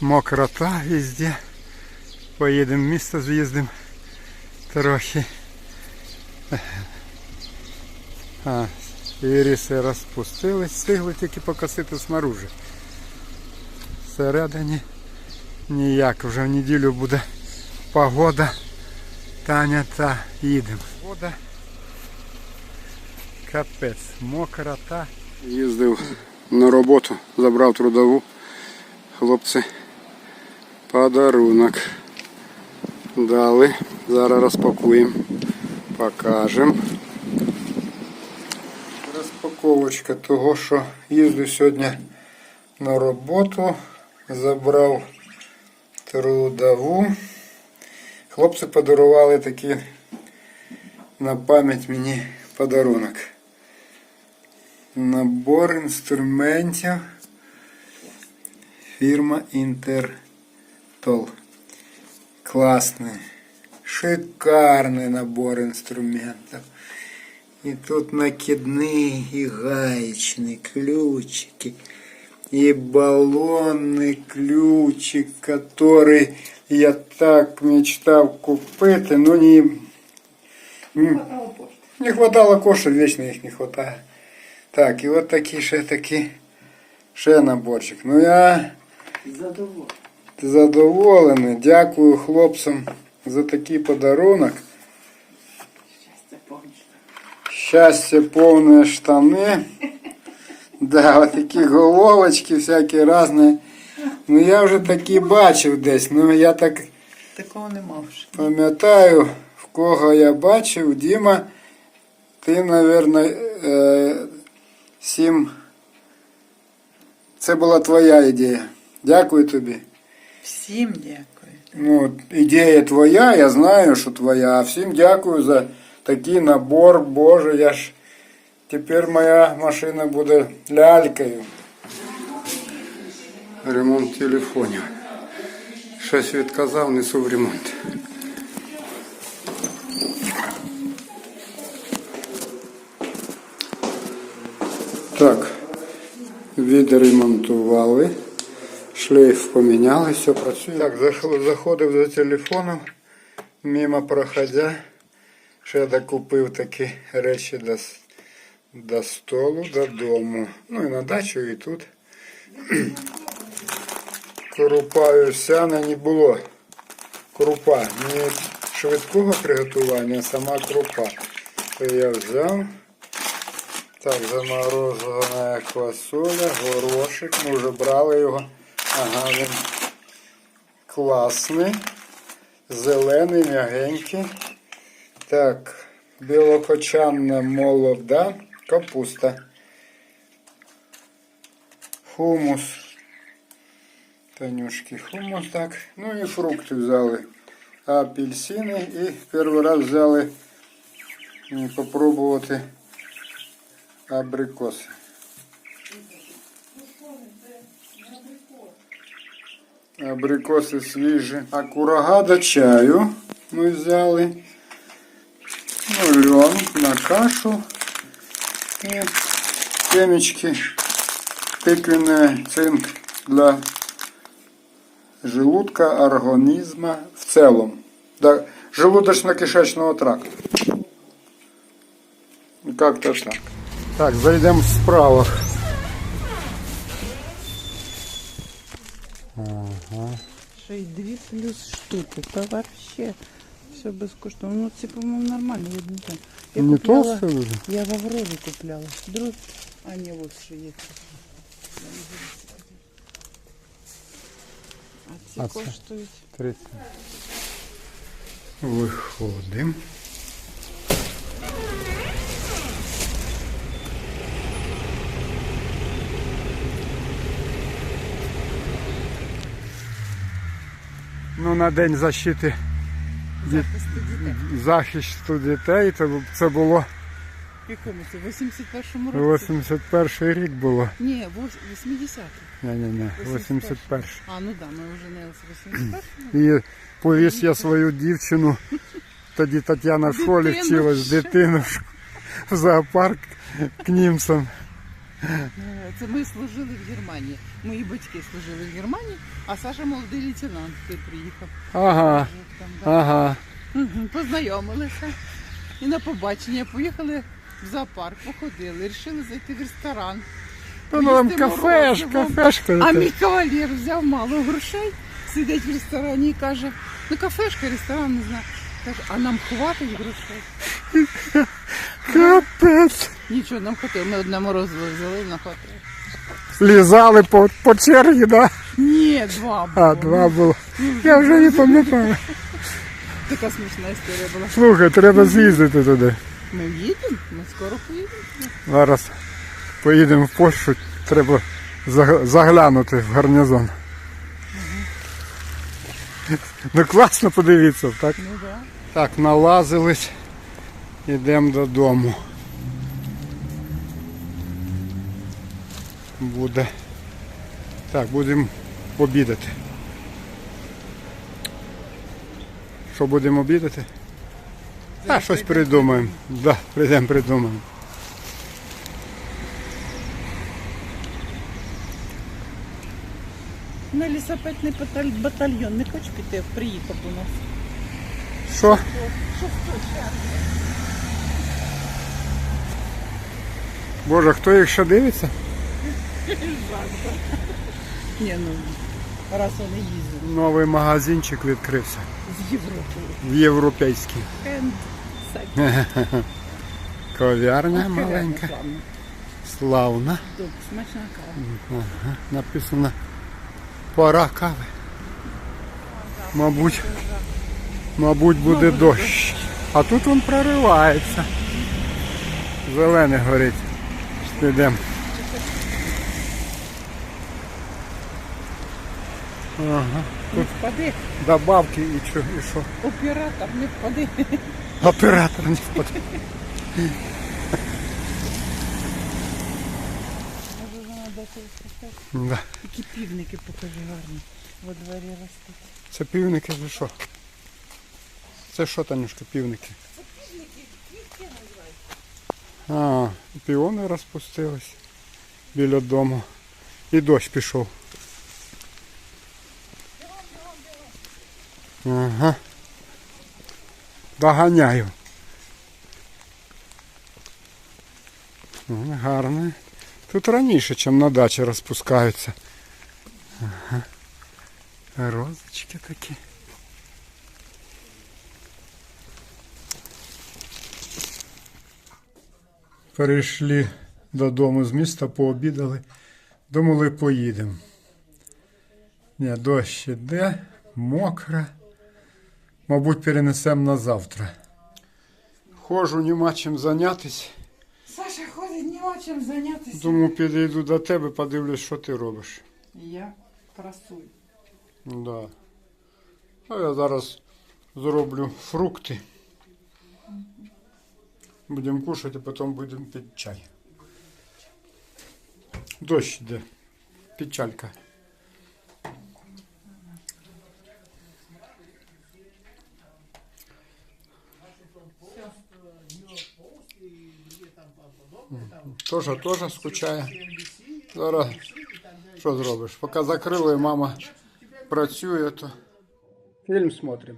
Мокрота везде. Поїдемо в місто, з'їздимо трохи. А, іріси розпустились, встигли тільки покосити смаружі. Всередині ніяк, вже в неділю буде погода. Таня та їдемо. Вода. Капець, мокрота. Їздив на роботу, забрав трудову. Хлопці подарунок дали. Зараз розпакуємо, покажемо. Розпаковочка того, що їздив сьогодні на роботу, забрав трудову. Хлопці подарували такий на пам'ять мені подарунок. Набор інструментів фірма Інтертол. Класний, шикарний набор інструментів. І тут накидний, і гаечний, ключики, и баллонный ключик, который я так мечтав купити, но не, не, не хватало коштів, вечно їх не хватає. Так, і от такі ще такі, ще наборчик. Ну я Задоволена. Задоволений. Дякую хлопцям за такий подарунок. Щастя повні штани. Да, от такі головочки всякі різні. Ну я вже такі бачив десь. Ну я так Такого нема вже. пам'ятаю, в кого я бачив. Діма, ти, напевно, е, сім. Це була твоя ідея. Дякую тобі. Всім дякую. Ну, ідея твоя, я знаю, що твоя. А всім дякую за такий набор. Боже, я ж тепер моя машина буде лялькою. Ремонт телефонів. Щось відказав, несу в ремонт. Так, відремонтували. Шлейф поміняли, все працює. Так, заходив за телефоном, мимо проходя. Ще докупив такі речі до, до столу, додому. Ну і на дачу, і тут. Крупа сяна не було. Крупа. Не швидкого приготування, а сама крупа. То я взяв. Так, заморожена квасоля, горошик. Ми вже брали його. Ага, він класний. Зелений, м'ягенький. Так, білокочанна молода капуста. Хумус. Танюшки хумус, так. Ну і фрукти взяли. Апельсини і перший раз взяли попробувати абрикоси. Абрикоси свіжі. А курага до чаю ми взяли. Льон на кашу. І семечки. Тыквенный цинк для желудка, организма в целом. Да, желудочно-кишечного тракта. Как-то так. Так, зайдем в справах. Ще й дві плюс штуки. Та вообще все безкоштовно. Ну це, по-моєму, нормально, я не знаю. Я Не купляла- толстые люди? Я в Аврорі купляла. Друг... А, ні, от що є. А ці А це? коштують. 30. Виходимо. Ну, на День защити захисту дітей, бу- це було В якому це? В 81-му році? 81 рік було. Ні, 80-х. Ні-ні-ні, 81. А, ну да, ми вже не в 81-му. І повіз я свою дівчину. Тоді Тетяна в школі вчилась дитину в зоопарк к німцям. Е, Це ми служили в Германії. Мої батьки служили в Германії, а Саша молодий лейтенант тут приїхав. Ага, Там, да. ага. Познайомилися. І на побачення поїхали в зоопарк, походили, вирішили зайти в ресторан. Ну, ну там морозиво. кафешка. А мій кавалер взяв мало грошей, сидить в ресторані і каже, ну кафешка, ресторан, не знаю. Каже, а нам хватить грошей. Капець. Нічого, нам хватило. Ми одне морозиво взяли на хватило. Лізали по, по черзі, да? Ні, два було. А, два було. Я вже не пам'ятаю. Така смішна історія була. Слухай, треба з'їздити туди. Ми їдемо, ми скоро поїдемо. Зараз поїдемо в Польщу, треба заглянути в гарнізон. Ну класно подивіться, так? Ну так. Так, налазились, йдемо додому. Буде. Так, будемо обідати. Що будемо обідати? А, щось придумаємо. Да, прийдемо придумаємо. На лісопетний батальйон не хочеш піти, приїхав у нас. Що? Боже, хто їх ще дивиться? Ні, ну раз вони їздять Новий магазинчик відкрився. з Європи. В європейський. Хенд. Кав'ярня маленька. Славна. Добре, смачна кава. Написано пора кави. Мабуть, мабуть, буде дощ. А тут він проривається. Зелене горить. Підемо. Ага. Не впади, Добавки і що, і що? оператор, не впади. Оператор не впаде. Може вона дати. Да. Які півники покажи гарні. Во дворі ростуть. Це півники чи що? Це що, Танюшка, півники? А, піони розпустились біля дому. І дощ пішов. Ага. Доганяю. Ну, Гарно. Тут раніше, ніж на дачі розпускаються. Ага. Розочки такі. Перейшли додому з міста, пообідали. Думали, поїдемо. Ні, дощ іде, мокре. Мабуть, перенесемо на завтра. Хожу, нема чим зайнятися. Саша ходить, нема чим зайнятися. Тому підійду до тебе, подивлюсь, що ти робиш. Я красую. Да. А я зараз зроблю фрукти. Будемо кушати, потім будемо пити чай. Дощ йде. Печалька. Тоже, тоже скучає. Зараз що зробиш? Поки закрили, мама працює, то фільм смотрим.